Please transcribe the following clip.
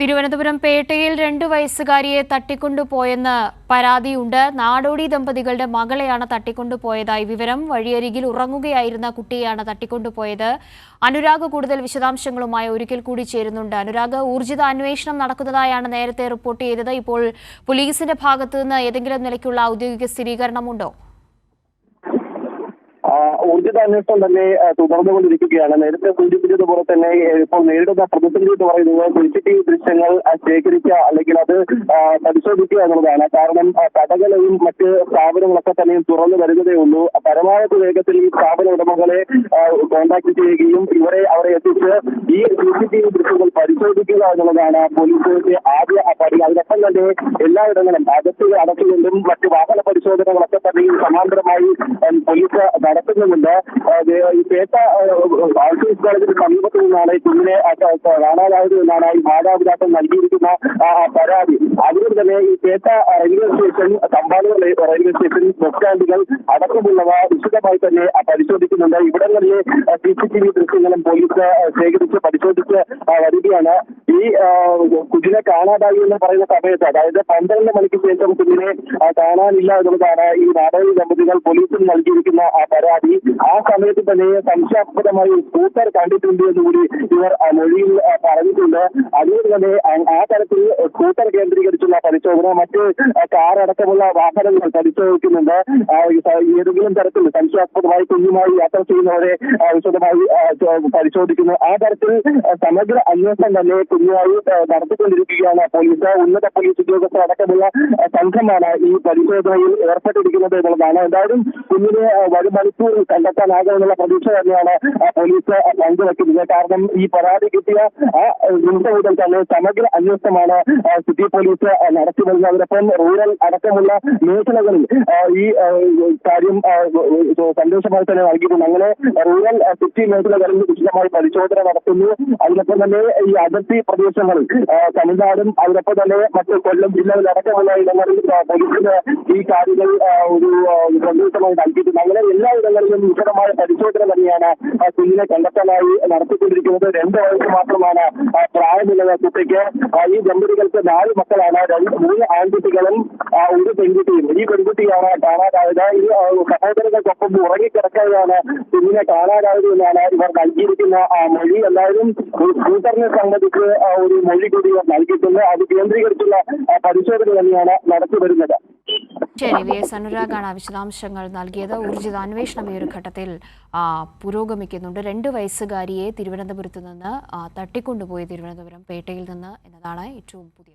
തിരുവനന്തപുരം പേട്ടയിൽ രണ്ടു വയസ്സുകാരിയെ തട്ടിക്കൊണ്ടുപോയെന്ന് പരാതിയുണ്ട്. നാടോടി ദമ്പതികളുടെ മകളെയാണ് തട്ടിക്കൊണ്ടുപോയതായി വിവരം. വഴിയരികിൽ ഉറങ്ങുകയായിരുന്ന കുട്ടിയെയാണ് തട്ടിക്കൊണ്ടുപോയത്. അനുരാഗ് കൂടുതൽ വിശദാംശങ്ങളുമായി ഒരിക്കൽ കൂടി ചേരുന്നുണ്ട്. അനുരാഗ് ഊർജിത അന്വേഷണം നടക്കുന്നതായാണ് നേരത്തെ റിപ്പോർട്ട് ചെയ്തത്. ഇപ്പോൾ പോലീസിന്റെ ഭാഗത്തു നിന്ന് ഏതെങ്കിലും നിലയ്ക്കുള്ള ഔദ്യോഗിക സ്ഥിരീകരണമുണ്ടോ? ഊർജിത അന്വേഷണം തന്നെ തുടർന്നുകൊണ്ടിരിക്കുകയാണ്. നേരത്തെ സൂചിപ്പിച്ചതുപോലെ തന്നെ ഇപ്പോൾ നേരിടുന്ന പ്രതിസന്ധി എന്ന് പറയുന്നത് സി ദൃശ്യങ്ങൾ ശേഖരിക്കുക അല്ലെങ്കിൽ അത് പരിശോധിക്കുക എന്നുള്ളതാണ്. കാരണം കടകളെയും മറ്റ് സ്ഥാപനങ്ങളൊക്കെ തന്നെയും തുറന്നു വരുന്നതേ ഉള്ളൂ. പരമാവധി വേഗത്തിൽ ഈ സ്ഥാപന ഉടമകളെ കോൺടാക്ട് ചെയ്യുകയും ഇവരെ അവരെ എത്തിച്ച് ഈ സി സി ടി വി ദൃശ്യങ്ങൾ പരിശോധിക്കുക എന്നുള്ളതാണ് പോലീസിന്റെ ആദ്യ പടി. അതിനൊപ്പം തന്നെ എല്ലായിടങ്ങളും അകത്ത് അടച്ചുകൊണ്ടും മറ്റ് വാഹന പരിശോധനകളൊക്കെ തന്നെയും സമാന്തരമായി പോലീസ് നടത്തുന്നുമുണ്ട് ദേ, ഈ പേട്ട ആർട്ടിസ് കോളേജിന് സമീപത്തു നിന്നാണ് കുഞ്ഞിനെ കാണാതായത് എന്നാണ് ഈ മാതാപിതാക്കൾ നൽകിയിരിക്കുന്ന പരാതി. അതുകൊണ്ട് തന്നെ ഈ പേട്ട റെയിൽവേ സ്റ്റേഷൻ റെയി- റെയിൽവേ സ്റ്റേഷൻ ബസ് സ്റ്റാൻഡുകൾ അടക്കമുള്ളവ വിശദമായി തന്നെ പരിശോധിക്കുന്നുണ്ട്. ഇവിടങ്ങളിലെ സി സി ടി വി ദൃശ്യങ്ങളും പോലീസ് ശേഖരിച്ച് പരിശോധിച്ച് വരികയാണ്. ഈ കുഞ്ഞിനെ കാണാതായി എന്ന് പറയുന്ന സമയത്ത് അതായത് പന്ത്രണ്ട് മണിക്ക് ശേഷം കുഞ്ഞിനെ കാണാനില്ല എന്നുള്ളതാണ് ഈ നാടക ദമ്പതികൾ പോലീസിൽ നൽകിയിരിക്കുന്ന ആ പരാതി. ആ സമയത്ത് തന്നെ സംശയാസ്പദമായി സ്കൂട്ടർ കണ്ടിട്ടുണ്ട് എന്നുകൂടി ഇവർ മൊഴിയിൽ പറഞ്ഞിട്ടുണ്ട്. അതുകൊണ്ട് തന്നെ ആ- തരത്തിൽ സ്കൂട്ടർ കേന്ദ്രീകരിച്ചുള്ള പരിശോധന മറ്റ് കാർ അടക്കമുള്ള വാഹനങ്ങൾ പരിശോധിക്കുന്നുണ്ട്. ഏതെങ്കിലും തരത്തിൽ സംശയാസ്പദമായി കുഞ്ഞുമായി യാത്ര ചെയ്യുന്നവരെ വിശദമായി പരിശോധിക്കുന്നു. ആ തരത്തിൽ സമഗ്ര അന്വേഷണം തന്നെ ആ, നടത്തിക്കൊണ്ടിരിക്കുകയാണ്. പോലീസ് ഉന്നത പോലീസ് ഉദ്യോഗസ്ഥർ അടക്കമുള്ള സംഘമാണ് ഈ പരിശോധനയിൽ ഏർപ്പെട്ടിരിക്കുന്നത് എന്നുള്ളതാണ്. എന്തായാലും കുഞ്ഞിനെ വരും മണിക്കൂറിൽ കണ്ടെത്താനാകുമെന്നുള്ള പ്രതീക്ഷ തന്നെയാണ് പോലീസ് പങ്കുവയ്ക്കുന്നത് കാരണം ഈ പരാതി കിട്ടിയ നിമിഷം മുതൽ തന്നെ സമഗ്ര അന്വേഷണമാണ് സിറ്റി പോലീസ് നടത്തി വരുന്നത്. അതിനൊപ്പം റൂറൽ അടക്കമുള്ള മേഖലകളിൽ ഈ കാര്യം സന്തോഷമായി തന്നെ നൽകിയിട്ടുണ്ട്. അങ്ങനെ റൂറൽ സിറ്റി മേഖലകളിൽ വിശദമായി പരിശോധന നടത്തുന്നു. അതിനൊപ്പം തന്നെ ഈ അതിർത്തി പ്രദേശങ്ങളിൽ തമിഴ്നാടും അതിനൊപ്പം തന്നെ മറ്റ് കൊല്ലം ജില്ലകളിൽ അടക്കമുള്ള ഇടങ്ങളിൽ പോലീസിന് ഈ കാര്യങ്ങൾ ഒരു ആ, നിർദ്ദേശമായി നൽകിയിട്ടുണ്ട്. അങ്ങനെ എല്ലാ ഇടങ്ങളിലും വിശദമായ പരിശോധന തന്നെയാണ് കുഞ്ഞിനെ കണ്ടെത്താനായി നടത്തിക്കൊണ്ടിരിക്കുന്നത്. രണ്ട് വയസ്സ് മാത്രമാണ് പ്രായമുള്ള കുട്ടിക്ക്. ഈ ദമ്പതികൾക്ക് നാല് മക്കളാണ്. രണ്ട് മൂന്ന് ആൺകുട്ടികളും ഒരു പെൺകുട്ടിയും. ഈ പെൺകുട്ടിയാണ് കാണാതായത്. ഈ സഹോദരങ്ങൾക്കൊപ്പം ഉറങ്ങിക്കിടക്കുകയാണ് കുഞ്ഞിനെ കാണാതായത് എന്നാണ് ഇവർ നൽകിയിരിക്കുന്ന മൊഴി. എല്ലാവരും സ്കൂട്ടറിനെ സംബന്ധിച്ച് ഒരു മൊഴി കൂടി നൽകിയിട്ടുണ്ട്. അത് കേന്ദ്രീകരിച്ചുള്ള പരിശോധന തന്നെയാണ് നടത്തി വരുന്നത്. ശരി വി. എസ്. അനുരാഗാണ് വിശദാംശങ്ങൾ നൽകിയത്. ഊർജിത അന്വേഷണം ഈ ഒരു ഘട്ടത്തിൽ പുരോഗമിക്കുന്നുണ്ട്. രണ്ട് വയസ്സുകാരിയെ തിരുവനന്തപുരത്ത് നിന്ന് തട്ടിക്കൊണ്ടുപോയി തിരുവനന്തപുരം പേട്ടയിൽ നിന്ന് എന്നതാണ് ഏറ്റവും പുതിയ